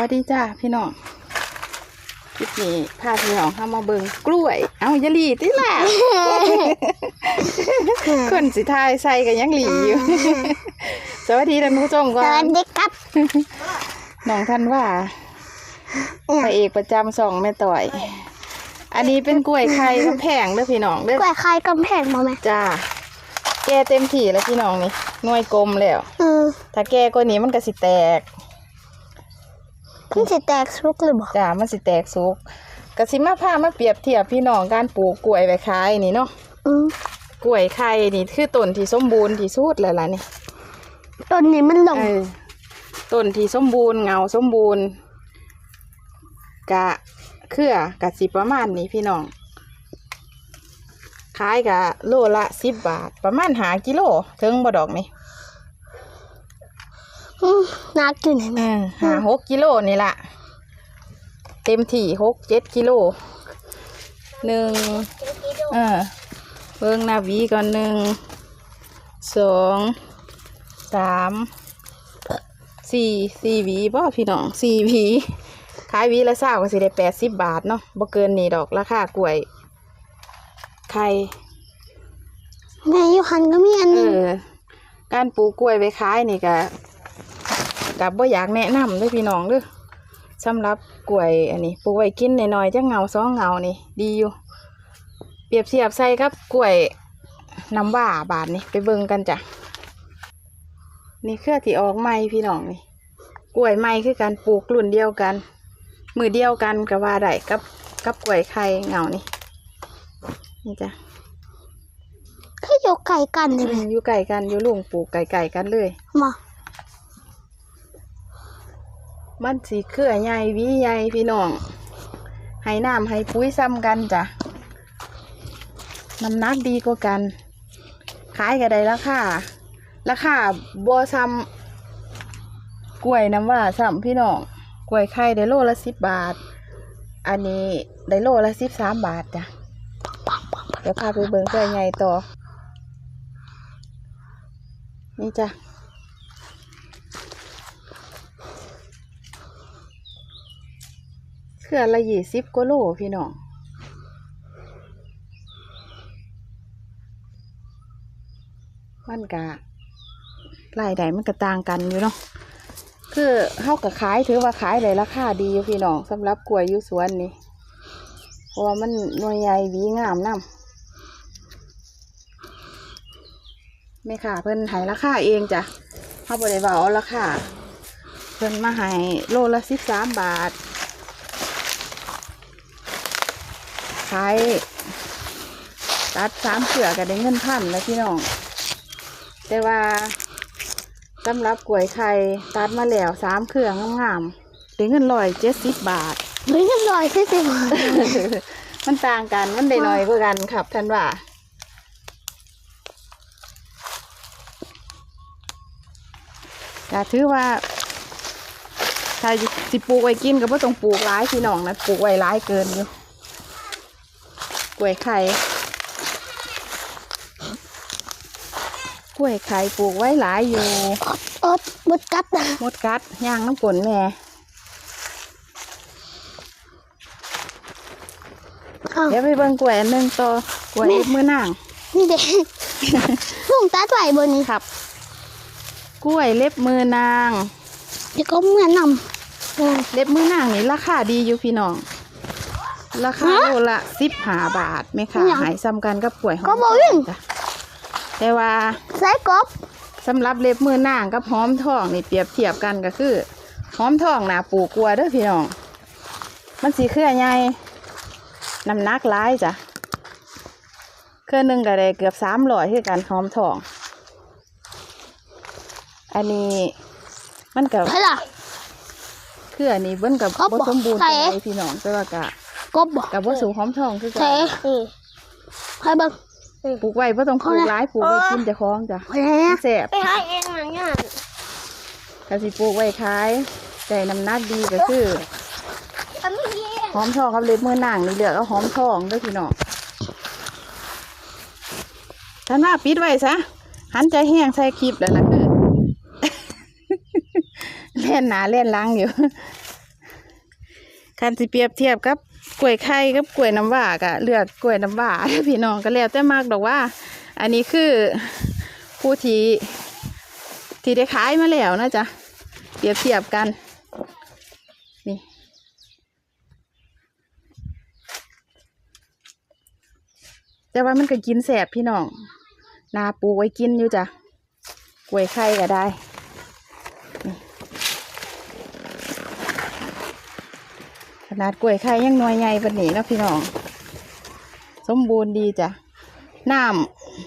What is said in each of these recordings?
วัสดีจ้าพี่น้องคลิปนี้พาพี่น้องเข้ามาเบิ่งกล้วย เอาอย่าหลีติล่ะคนสิทายใส่กันยังหลีอยู่ สวัสดีท่านผู้ชมสก่อวันสดีครับน้องท่านว่าพระเอกประจำสองแม่ต่อย อันนี้เป็นกล้วยไข่กำแพงเด้อพี่น้องเด้อกล้วยไข่กำแพงมาไหมจ้า แกเต็มที่แล้วพี่น้องนี่หน่วยกลมแล้วอืมถ้าแกกว่านี้มันก็สิแตก มันจะแตกสุกหรือเปล่าจ้ามันสิแตกสุกกสิมาพามาเปรียบเทียบพี่น้องการปลูกกล้วยไว้ขายนี่เนาะอืมกล้วยไข่นี่คือต้นที่สมบูรณ์ที่สุดแล้วล่ะนี่ต้นนี้มันหลงเออต้นที่สมบูรณ์เงาสมบูรณ์ กะเครือกะสิประมาณนี้พี่น้องขายกะโลละสิบบาท ประมาณหากิโลถึงบ่ดอกนี่อืม น่ากินเห็นไหมเออหาหกกิโลนี่ละเต็มที่หกเจ็ดกิโลหนึ่งเออเบิ่งหน้าหวีก่อนหนึ่งสองสามสี่สี่หวีบ่พี่น้องสี่หวีขายหวีละเศร้าก็สิได้แปดสิบบาทเนาะบ่เกินนี่ดอกราคากล้วยไข่แม่อยูหันก็มีอันเอหนึงอการปลูกกล้วยไว้ขายนี่ก็ กับบ่อยากแนะนำเด้วยพี่น้องเด้อสำหรับกล้วยอันนี้ปลูกไว้กินหน่อยๆจังเงาสองเงานี่ดีอยู่ เปรียบเทียบใส่กับกล้วยน้ำว่าบาทนี่ไปเบิ่งกันจ้ะนี่เครือที่ออกใหม่พี่น้องนี่กล้วยใหม่คือการปลูกรุ่นเดียวกัน มือเดียวกันก็ว่าได้กับกับกล้วยไข่เงานี่นี่จ้ะคืออยู่ไก่กันใช่ไหมอยู่ไก่กันอยู่ลุงปลูกไก่ไก่กันเลยมา มันสีเครือใหญ่วีใหญ่พี่น้องให้น้ำให้ปุ๋ยซ้ำกันจ้ะน้ำหนักดีกว่ากัน ขายก็ได้ราคาราคาบัวซ้ำกล้วยน้ำว่าซ้ำพี่น้องกล้วยไข่ได้โลละสิบบาท อันนี้ได้โลละสิบสามบาทจ้ะเดี๋ยวพาไปเบิ่งกล้วยใหญ่ต่อนี่จ้ะ เครือละยี่สิบกว่าโลพี่น้องมันกะรายได้มันก็ต่างกันอยู่เนาะคือเฮากับขายถือว่าขายได้ราคาดีอยู่พี่น้องสำหรับกล้วยยูสวนนี่เพราะว่ามันหน่วยใหญ่วีงามนำแม่ค่ะเพิ่นให้ราคาเองจ้ะเฮาบ่ได้เว้าเอาราคาเพิ่นมาให้โลละสิบสามบาท ขายตัดสามเสือก็ได้เงินพันแล้วพี่น้อง แต่ว่าสำหรับกล้วยไข่ตัดมาแล้วสามเครื่องงามๆได้เงินร้อยเจ็ดสิบบาทเฮ้ยยังลอยใช่สิมันต่างกันมันได้น้อยกว่ากันครับท่านว่าก็ถือว่าถ้าสิปลูกไว้กินก็บ่ต้องปลูกหลายพี่น้องนะปลูกไว้หลายเกินอยู่ กล้วยไข่กล้วยไข่ปลูกไว้หลายอยู่อดบดกัดนะมดกัดย่างน้ำกลนแม่อ้าวเดี๋ยวไปเบิ่งกล้วยอันหนึงต่อกล้วยมือนางนี่เด็กลุงตาไหวบนนี้ครับ กล้วยเล็บมือนางเดี๋ยวก็เหมือนนำอืมเล็บมือนางนี่ราคาดีอยู่พี่น้อง ราคาฮะโลละสิบหาบาทไหมคะอิหยังหายซ้ำกันกับกล้วยหอมก็บ่วิ่ง จ้ะแต่ว่าใส่กบสำหรับเล็บมือนางกับหอมทองนี่เปรียบเทียบกันก็คือหอมทองหนาปลูกกลัวาเด้อพี่น้อง มันสีเครือใหญ่น้ำหนักหลายจ้ะเครือหนึ่งก็ได้เกือบสามร้อยคือกันหอมทอง อันนี้มันกับ ใช่ล่ะ เครือนี้เบิ้นกับก็บ่บอกสมบูรณ์ใส่ปานใดพี่น้องแต่ว่ากะ กบบ่กับบ่สูงหอมทองคือกัใส่นใครเบังปลูกไว้บ่ต้องปลูกหลายปลูกไว้กินเจะคล้าของจ้ะใครเนี่ยแซ่บไปหาเองหนังงานถ้าสิปลูกไว้ขายแต่น้ำหนักดีก็คืออันนี้หอมทองกับเล็บมือนางนี่เลือกเอาหอมทองเด้วยพี่น้องท่านว่าปิดไว้ซะหันใจแห้งใส่คลิปแล้วล่ะคือ เล่นหนาเล่นหลังอยู่คันสิเปรียบเทียบกับ กล้วยไข่กับกล้วยน้ำว้ากะเลือกกล้วยน้ำว้าพี่น้องก็แล้วแต่มากดอกว่า อันนี้คือผู้ที่ที่ได้ขายมาแล้วนะจ๊ะเปรียบเทียบกันนี่แต่ว่ามันก็กินแสบพี่น้องนาปูไว้กินอยู่จ้ะกล้วยไข่ก็ได้ นาดกล้วยไข่ยังหน่วยใหญ่ปนนี้เนาะพี่น้อง สมบูรณ์ดีจ้ะน้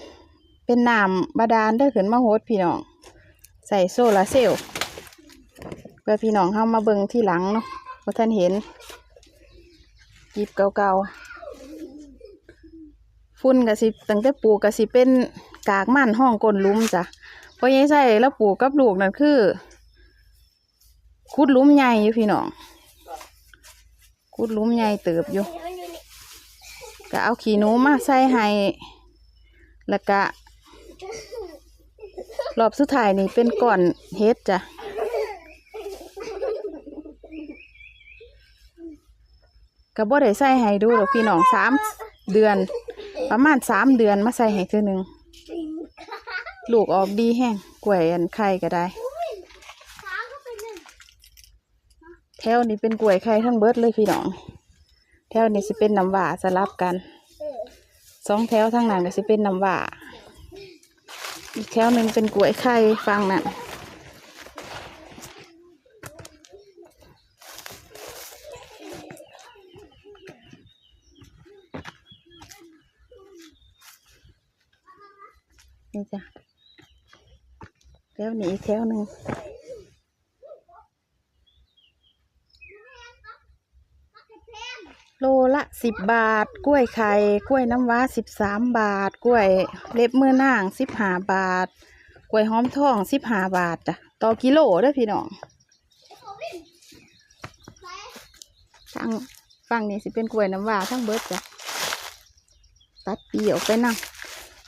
ำเป็นน้ำบาดาลเด้ขึ้นมาโฮดพี่น้อง ใส่โซลาเซลล์เพื่อพี่น้องเข้ามาเบิ่งที่หลังเนาะว่าะท่านเห็นจีบเก่าๆฝุ่นกะสิตั้งแต่ปลูกกะสิเป็นกากมันห้องก้นลุมจ้ะเพราะยังใส่แล้วปลูกกับลูกนั่นคือคุดลุมใหญ่อยู่พี่น้อง กุดลุมใหญ่เติบอยู่ก็เอาขี้หนูมาใส่ให้แล้วก็รอบสุดท้ายนี่เป็นก่อนเฮ็ดจ้ะก็บ่ได้ใส่ให้ดูหรอกพี่น้องสามเดือน ประมาณสามเดือนมาใส่ให้เทื่อหนึ่งลูกออกดีแห้งกล้วยอันไข่ก็ได้ แถ วนี้เป็นกล้วยไข่ทั้งเบิดเลยพี่น้อง แถวนี้สิเป็นน้ำหวาสลับกัน สองแถวทั้งนั้นก็สิเป็นน้ำหวาอีกแถวหนึ่งเป็นกล้วยไข่ฟังนั่นนี่จ้ะแถวนี้อีกแถวหนึ่ง โลละ สิบบาท กล้วยไข่ กล้วยน้ำว้าสิบสามบาท กล้วยเล็บมือนางสิบห้าบาท กล้วยหอมทองสิบห้าบาทจ้ะต่อกิโลเด้อพี่น้องทั้งฝั่งนี้สิเป็นกล้วยน้ำว้าทั้งเบิดจ้ะตัดปีออกไปนั่ง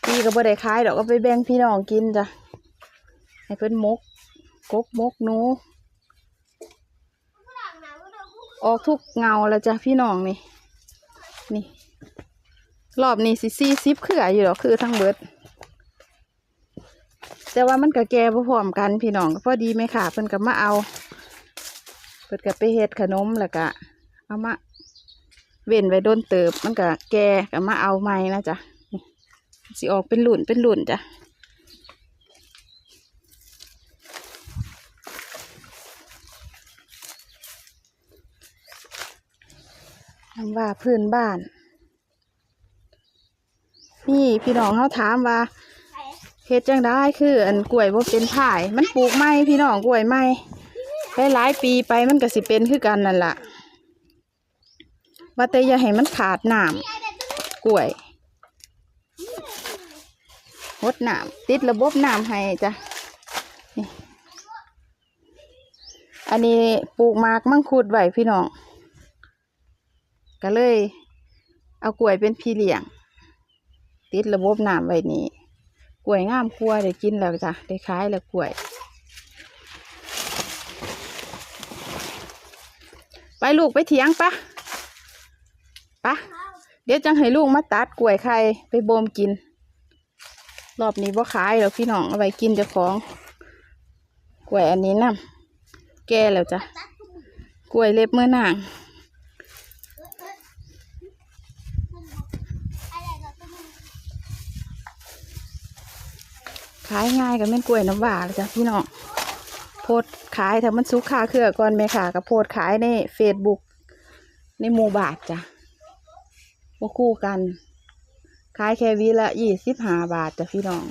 ปีก็บ่ได้ขายดอกก็ไปแบ่งพี่น้องกินจ้ะให้เพิ่นมกกกมกหนูออกทุกเงาแล้วจ้ะพี่น้องนี่ นี่ รอบนี้สิซี่ซิบเขื่ออยู่หรอกคือทั้งเบิด แต่ว่ามันกับแกพร้อมกันพี่น้องก็พอดีไหมค่ะ เพิ่นกับมาเอา เพิ่นก็ไปเฮ็ดขนมแล้วก็เอามาเว้นไว้โดนเติบ มันกับแกกับมาเอาใหม่นะจ๊ะนี่สิออกเป็นหลุนเป็นหลุนจ้ะ คำว่าพื้นบ้านนี่พี่น้องเขาถามว่าเฮ็ดจังได้คือ อันกล้วยว่าเป็นผ่าย มันปลูกไม่พี่น้องกล้วยไม่หลายปีไปมันก็สิเป็นคือกันนั่นแหละว่าแต่อย่าให้มันขาดน้ำกล้วยหดน้ำติดระบบน้ำให้จ้ะอันนี้ปลูกมากมังคุดไว้พี่น้อง ก็เลย เอากล้วยเป็นพี่เลี้ยง ติดระบบน้ำไว้นี่กล้วยงามกลัวได้กินแล้วจ้ะได้ขายแล้วกล้วย ไปลูกไปเถียงปะปะเดี๋ยวจังให้ลูกมาตัดกล้วยไข่ไปโบมกิน รอบนี้บ่ขายแล้วพี่น้องเอาไว้กินเจ้าของกล้วยอันนี้นำแก่แล้วจ้ะกล้วยเล็บมือนาง ขายง่ายกับแม่นกล้วยน้ำหวานเลยจ้ะพี่น้องโพดขายถ้ามันสุกคาเครือก่อนแม่ค่ะกับโพดขายในเฟซบุ๊กในหมู่บาทจ้ะบ่คู่กัน ขายแค่วีละยี่สิบห้าบาทจ้ะพี่น้อง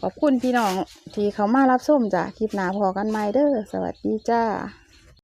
ขอบคุณพี่น้องที่เขามารับส้มจ้ะคลิปหน้าพอกันใหม่เด้อสวัสดีจ้า